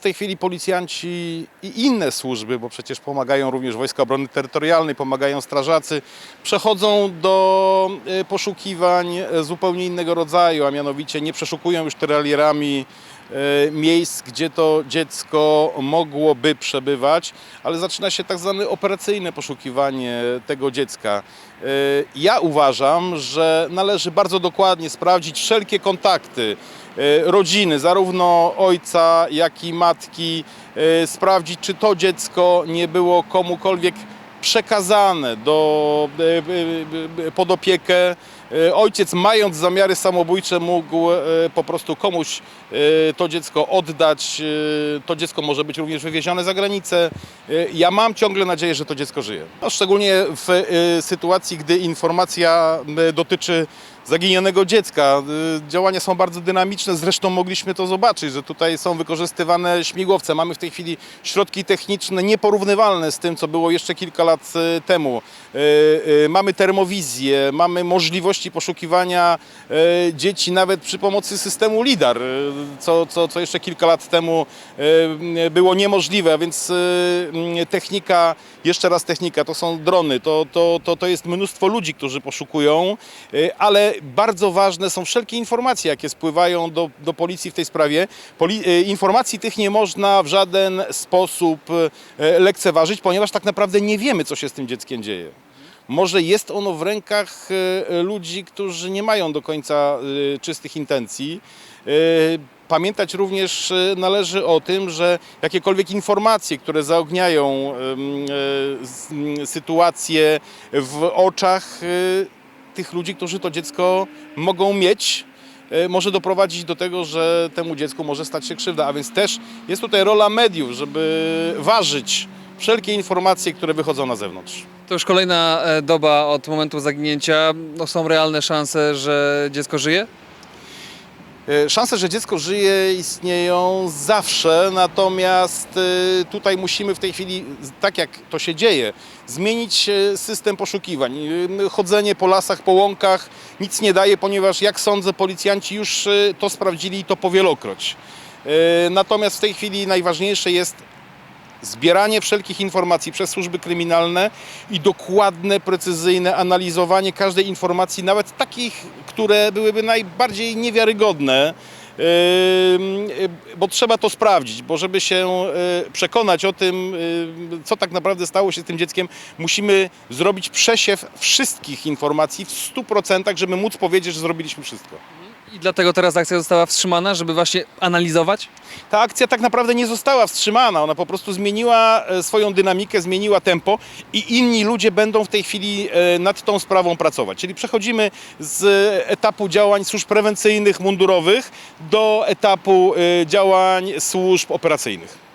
tej chwili policjanci i inne służby, bo przecież pomagają również Wojska Obrony Terytorialnej, pomagają strażacy, przechodzą do e, poszukiwań e, zupełnie innego rodzaju, a mianowicie nie przeszukują już teralierami miejsc, gdzie to dziecko mogłoby przebywać, ale zaczyna się tak zwane operacyjne poszukiwanie tego dziecka. E, Ja uważam, że należy bardzo dokładnie sprawdzić wszelkie kontakty e, rodziny, zarówno ojca, jak i matki, e, sprawdzić, czy to dziecko nie było komukolwiek przekazane do, e, e, e, pod opiekę. Ojciec, mając zamiary samobójcze, mógł po prostu komuś to dziecko oddać. To dziecko może być również wywiezione za granicę. Ja mam ciągle nadzieję, że to dziecko żyje. No, szczególnie w sytuacji, gdy informacja dotyczy zaginionego dziecka. Y, Działania są bardzo dynamiczne, zresztą mogliśmy to zobaczyć, że tutaj są wykorzystywane śmigłowce. Mamy w tej chwili środki techniczne nieporównywalne z tym, co było jeszcze kilka lat y, temu. Y, Mamy termowizję, mamy możliwości poszukiwania dzieci nawet przy pomocy systemu LIDAR, co, co, co jeszcze kilka lat temu było niemożliwe, a więc technika, jeszcze raz technika, to są drony, to, to, to, to jest mnóstwo ludzi, którzy poszukują, ale bardzo ważne są wszelkie informacje, jakie spływają do, do policji w tej sprawie. Poli, y, informacji tych nie można w żaden sposób y, lekceważyć, ponieważ tak naprawdę nie wiemy, co się z tym dzieckiem dzieje. Może jest ono w rękach y, ludzi, którzy nie mają do końca czystych intencji. Pamiętać również należy o tym, że jakiekolwiek informacje, które zaogniają sytuację w oczach tych ludzi, którzy to dziecko mogą mieć, y, może doprowadzić do tego, że temu dziecku może stać się krzywda. A więc też jest tutaj rola mediów, żeby ważyć wszelkie informacje, które wychodzą na zewnątrz. To już kolejna e, doba od momentu zaginięcia. No, są realne szanse, że dziecko żyje? E, Szanse, że dziecko żyje, istnieją zawsze, natomiast e, tutaj musimy w tej chwili, tak jak to się dzieje, zmienić e, system poszukiwań. Chodzenie po lasach, po łąkach nic nie daje, ponieważ jak sądzę, policjanci już to sprawdzili i to powielokroć. Natomiast w tej chwili najważniejsze jest zbieranie wszelkich informacji przez służby kryminalne i dokładne, precyzyjne analizowanie każdej informacji, nawet takich, które byłyby najbardziej niewiarygodne. Yy, Bo trzeba to sprawdzić, bo żeby się yy, przekonać o tym, yy, co tak naprawdę stało się z tym dzieckiem, musimy zrobić przesiew wszystkich informacji w 100%, żeby móc powiedzieć, że zrobiliśmy wszystko. I dlatego teraz akcja została wstrzymana, żeby właśnie analizować? Ta akcja tak naprawdę nie została wstrzymana, ona po prostu zmieniła e, swoją dynamikę, zmieniła tempo i inni ludzie będą w tej chwili e, nad tą sprawą pracować. Czyli przechodzimy z etapu działań służb prewencyjnych, mundurowych do etapu e, działań służb operacyjnych.